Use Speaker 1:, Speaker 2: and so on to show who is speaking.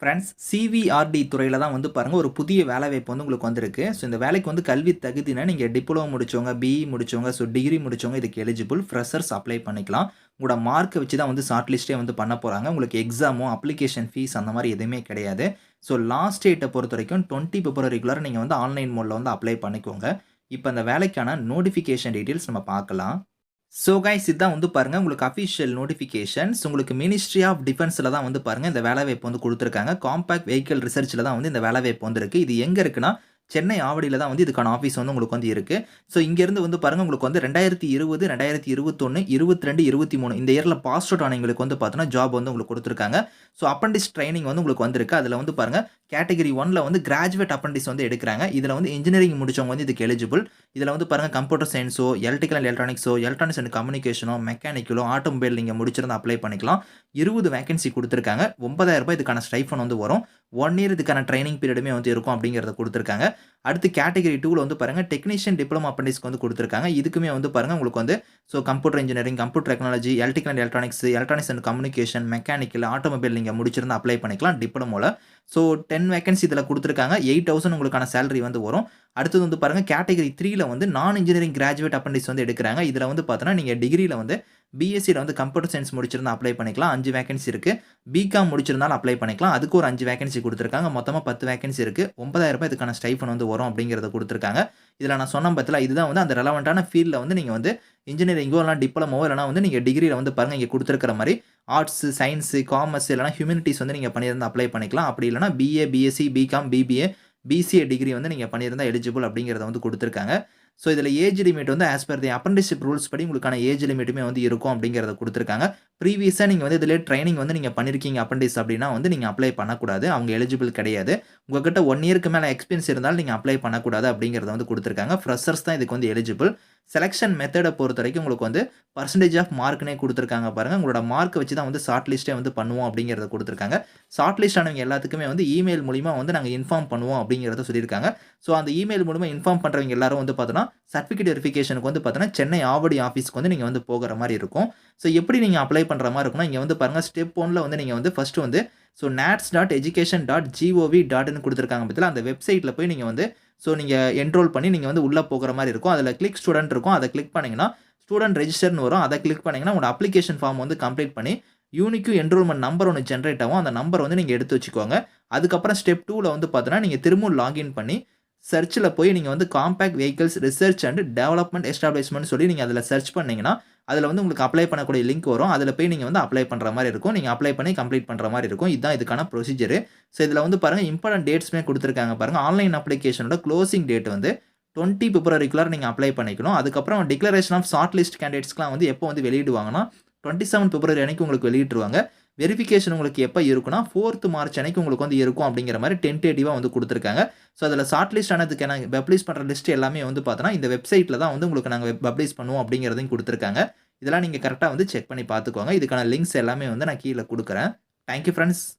Speaker 1: Friends சிவிஆர்டி துறையில் தான் வந்து பாருங்கள் ஒரு புதிய வேலைவாய்ப்பு வந்து உங்களுக்கு வந்திருக்கு. ஸோ இந்த வேலைக்கு வந்து கல்வி தகுதினா நீங்கள் டிப்ளமோ முடித்தவங்க பிஇ முடிச்சவங்க ஸோ டிகிரி முடித்தவங்க இதுக்கு எலிஜிபிள் ஃப்ரெஷர்ஸ் அப்ளை பண்ணிக்கலாம். உங்களோட மார்க்கை வச்சு தான் வந்து ஷார்ட் லிஸ்ட்டே வந்து பண்ண போகிறாங்க உங்களுக்கு எக்ஸாமோ அப்ளிகேஷன் ஃபீஸ் அந்த மாதிரி எதுவுமே கிடையாது. ஸோ லாஸ்ட் டேட்டை பொறுத்த வரைக்கும் டுவெண்ட்டி பிப்ரவரிக்குள்ளார நீங்கள் வந்து ஆன்லைன் மோடில் வந்து அப்ளை பண்ணிக்கோங்க. இப்போ அந்த வேலைக்கான நோட்டிஃபிகேஷன் டீட்டெயில்ஸ் நம்ம பார்க்கலாம். ஸோ கைஸ் இதுதான் வந்து பாருங்கள் உங்களுக்கு அஃபிஷியல் நோட்டிஃபிகேஷன்ஸ் உங்களுக்கு மினிஸ்ட்ரி ஆஃப் டிஃபென்ஸில் தான் வந்து பாருங்கள் இந்த வேலைவாய்ப்பு வந்து கொடுத்துருக்காங்க. காம்பேக்ட் வெஹிக்கல் ரிசர்ச்சில் தான் வந்து இந்த வேலைவாய்ப்பு வந்துருக்கு. இது எங்கே இருக்குன்னா சென்னை ஆவடியில் தான் வந்து இதுக்கான ஆஃபீஸ் வந்து உங்களுக்கு வந்து இருக்குது ஸோ இங்கேருந்து வந்து பாருங்கள் உங்களுக்கு வந்து ரெண்டாயிரத்தி இருபது ரெண்டாயிரத்தி இருபத்தொன்று இருபத்தி ரெண்டு இருபத்தி மூணு இந்த இயரில் பாஸ் அவுட் ஆனவங்களுக்கு வந்து பார்த்தோன்னா ஜாப் வந்து உங்களுக்கு கொடுத்துருக்காங்க. ஸோ அப்பண்டிஸ் ட்ரைனிங் வந்து உங்களுக்கு வந்திருக்கு. அதில் வந்து பாருங்கள் கேட்டகரி ஒனில் வந்து கிராஜுவேட் அப்பண்டிஸ் வந்து எடுக்கிறாங்க. இதில் வந்து இன்ஜினியரிங் முடிச்சவங்க வந்து இதுக்கு எலிஜிபிள் இதில் வந்து பாருங்கள் கம்ப்யூட்டர் சயின்ஸோ எலக்ட்ரிக்கல் அண்ட் எலக்ட்ரானிக்ஸோ எலக்ட்ரானிக்ஸ் அண்ட் கம்யூனிகேஷனோ மெக்கானிக்கலோ ஆட்டோமொபைல் நீங்கள் முடிச்சிருந்தா அப்ளை பண்ணிக்கலாம். இருபது வேகன்சி கொடுத்துருக்காங்க. ஒன்பதாயிரம் ரூபாய் இதுக்கான ஸ்டைஃபன் வந்து வரும். ஒன் இயர் இதுக்கான ட்ரைனிங் பீரியடுமே வந்து இருக்கும் அப்படிங்கிறத கொடுத்துருக்காங்க. அடுத்து கேட்டகரி டூவில் வந்து பாருங்கள் டெக்னீஷியன் டிப்ளமோ அப்பண்டிஸ்க்கு வந்து கொடுத்துருக்காங்க. இதுக்குமே வந்து பாருங்கள் உங்களுக்கு வந்து so computer engineering computer technology electrical and electronics electronics and communication mechanical automobile நீங்கள் முடிச்சிருந்து அப்ளை பண்ணிக்கலாம். டிப்ளமோவில் ஸோ டென் வேகன்சி இதில் கொடுத்துருக்காங்க. எயிட் தௌசண்ட் உங்களுக்கான சேலரி வந்து வரும். அடுத்தது வந்து பாருங்கள் கேட்டகரி த்ரீயில் வந்து நான் இன்ஜினியரிங் கிராஜுவேட் அப்பண்டிஸ் வந்து எடுக்கிறாங்க. இதில் வந்து பார்த்தோன்னா நீங்கள் டிகிரியில் வந்து பிஎஸ்சியில் வந்து கம்ப்யூட்டர் சயின்ஸ் முடிச்சிருந்தா அப்ளை பண்ணிக்கலாம். அஞ்சு வேகன்சி இருக்குது பிகாம் முடிச்சிருந்தாலும் அப்ளை பண்ணிக்கலாம். அதுக்கு ஒரு அஞ்சு வேகன்சி கொடுத்துருக்காங்க. மொத்தமாக பத்து வேகன்சி இருக்குது ஒன்பதாயிரம் ரூபாய் இதுக்கான ஸ்டைஃபன் வந்து வரும் அப்படிங்கிறத கொடுத்துருக்காங்க. இதில் நான் சொன்ன பத்தில் இதுதான் வந்து அந்த ரெலவெண்ட்டான ஃபீல்டில் வந்து நீங்கள் வந்து இன்ஜினியரிங்கோ இல்லைனா டிப்ளமோ இல்லைனா வந்து நீங்கள் டிகிரியில் வந்து பாருங்கள் இங்கே கொடுத்துருக்கிற மாதிரி ஆர்ட்ஸ் சயின்ஸு காமர்ஸ் இல்லைனா ஹியூமனிட்டிஸ் வந்து நீங்கள் பண்ணியிருந்தால் அப்ளை பண்ணிக்கலாம். அப்படி இல்லைனா BA BSc BCom BBA BCA degree வந்து நீங்கள் பண்ணியிருந்தால் எலிஜிபிள் அப்படிங்கிறத வந்து கொடுத்துருக்காங்க. ஸோ இதில் ஏஜ் லிமிட் வந்து as per the apprenticeship rules படி உங்களுக்கான ஏஜ் லிமிட்டுமே வந்து இருக்கும் அப்படிங்கிறத கொடுத்துருக்காங்க. ப்ரீவியஸாக நீங்கள் வந்து இதிலே ட்ரைனிங் வந்து நீங்கள் பண்ணியிருக்கீங்க அப்ரண்டிஸ் அப்படின்னா வந்து நீங்கள் அப்ளை பண்ணக்கூடாது. அவங்க எலிஜிபிள் கிடையாது. உங்ககிட்ட ஒன் இயருக்கு மேலே எக்ஸ்பீரியன்ஸ் இருந்தாலும் நீங்கள் அப்ளை பண்ணக்கூடாது அப்படிங்கிறத வந்து கொடுத்துருக்காங்க. ஃப்ரெஷர்ஸ் தான் இதுக்கு வந்து எலிஜிபிள் செலெக்ஷன் மெத்தடை பொறுத்த வரைக்கும் உங்களுக்கு வந்து பர்சன்டேஜ் ஆஃப் மார்க்னே கொடுத்துருக்காங்க பாருங்கள் உங்களோட மார்க் வச்சு தான் வந்து ஷார்ட் லிஸ்ட்டே வந்து பண்ணுவோம் அப்படிங்கிறத கொடுத்துருக்காங்க. ஷார்ட் லிஸ்ட் ஆனவங்க எல்லாத்துக்குமே வந்து இமெயில் மூலிமா வந்து நாங்கள் இன்ஃபார்ம் பண்ணுவோம் அப்படிங்கிறத சொல்லியிருக்காங்க. ஸோ அந்த இமெயில் மூலிமா இன்ஃபார்ம் பண்ணுறவங்க எல்லாரும் வந்து பார்த்தோன்னா சர்டிஃபிகேட் வெரிஃபிகேஷனுக்கு வந்து பார்த்தோன்னா சென்னை ஆவடி ஆஃபீஸ்க்கு வந்து நீங்கள் வந்து போகிற மாதிரி இருக்கும். ஸோ எப்படி நீங்கள் அப்ளை பண்ணுற மாதிரி இருக்கும்னா இங்கே வந்து பாருங்கள் ஸ்டெப் ஒனில் வந்து நீங்கள் வந்து ஃபஸ்ட்டு வந்து so NATS dot education dot G O V டாட்னு கொடுத்துருக்காங்க பற்றியில் அந்த வெப்சைட்டில் போய் நீங்கள் வந்து ஸோ நீங்கள் என்ரோல் பண்ணி நீங்கள் வந்து உள்ளே போகிற மாதிரி இருக்கும். அதில் கிளிக் ஸ்டூடெண்ட் இருக்கும். அதை கிளிக் பண்ணிங்கன்னா ஸ்டூடெண்ட் ரெஜிஸ்டர்னு வரும். அதை கிளிக் பண்ணிங்கன்னா உங்களோட அப்ளிகேஷன் ஃபார்ம் வந்து கம்ப்ளீட் பண்ணி யூனிக்கும் என்ரோல்மெண்ட் நம்பர் ஒன்று ஜென்ரேட் ஆகும். அந்த நம்பர் வந்து நீங்கள் எடுத்து வச்சுக்கோங்க. அதுக்கப்புறம் ஸ்டெப் டூவில் வந்து பார்த்தோன்னா நீங்கள் திரும்பவும் லாகின் பண்ணி சர்ச்சில் போய் நீங்கள் வந்து combat vehicles research and development establishment சொல்லி நீங்கள் அதில் சர்ச் பண்ணிங்கன்னா அதில் வந்து உங்களுக்கு அப்ளை பண்ணக்கூடிய லிங்க் வரும். அதில் போய் நீங்கள் வந்து அப்ளை பண்ணுற மாதிரி இருக்கும். நீங்கள் அப்ளை பண்ணி கம்ப்ளீட் பண்ணுற மாதிரி இருக்கும். இதுதான் இதுக்கான ப்ரொசீஜர் ஸோ இதில் வந்து பாருங்கள் இம்பார்ட்டன்ட் டேட்ஸ்மே கொடுத்துருக்காங்க பாருங்கள் ஆன்லைன் அப்ளிகேஷனோட க்ளோசிங் டேட் வந்து டுவெண்ட்டி பிப்ரவரிக்குள்ளார நீங்கள் அப்ளை பண்ணிக்கணும். அதுக்கப்புறம் டிக்ளரேஷன் ஆஃப் ஷார்ட் லிஸ்ட் கேண்டிடேட்ஸ்க்குலாம் வந்து எப்போ வந்து வெளியிடுவாங்கன்னா டுவெண்ட்டி செவன் பிப்ரவரி அன்னைக்கு உங்களுக்கு வெளியிட்டுருவாங்க. வெரிஃபிகேஷன் உங்களுக்கு எப்போ இருக்குன்னா ஃபோர்த்து மார்ச் அன்னைக்கு உங்களுக்கு வந்து இருக்கும் அப்படிங்கிற மாதிரி டென்டேட்டிவாக வந்து கொடுத்துருக்காங்க. ஸோ அதில் ஷார்ட் லிஸ்ட் ஆனதுக்கு நாங்கள் பப்ளிஷ் பண்ணுற லிஸ்ட் எல்லாமே வந்து பார்த்தோன்னா இந்த வெப்சைட்டில் தான் வந்து உங்களுக்கு நாங்கள் பப்ளிஷ் பண்ணுவோம் அப்படிங்கிறதையும் கொடுத்துருக்காங்க. இதெல்லாம் நீங்கள் கரெக்டாக வந்து செக் பண்ணி பார்த்துக்கோங்க. இதுக்கான லிங்க்ஸ் எல்லாமே வந்து நான் கீழே கொடுக்குறேன். Thank you friends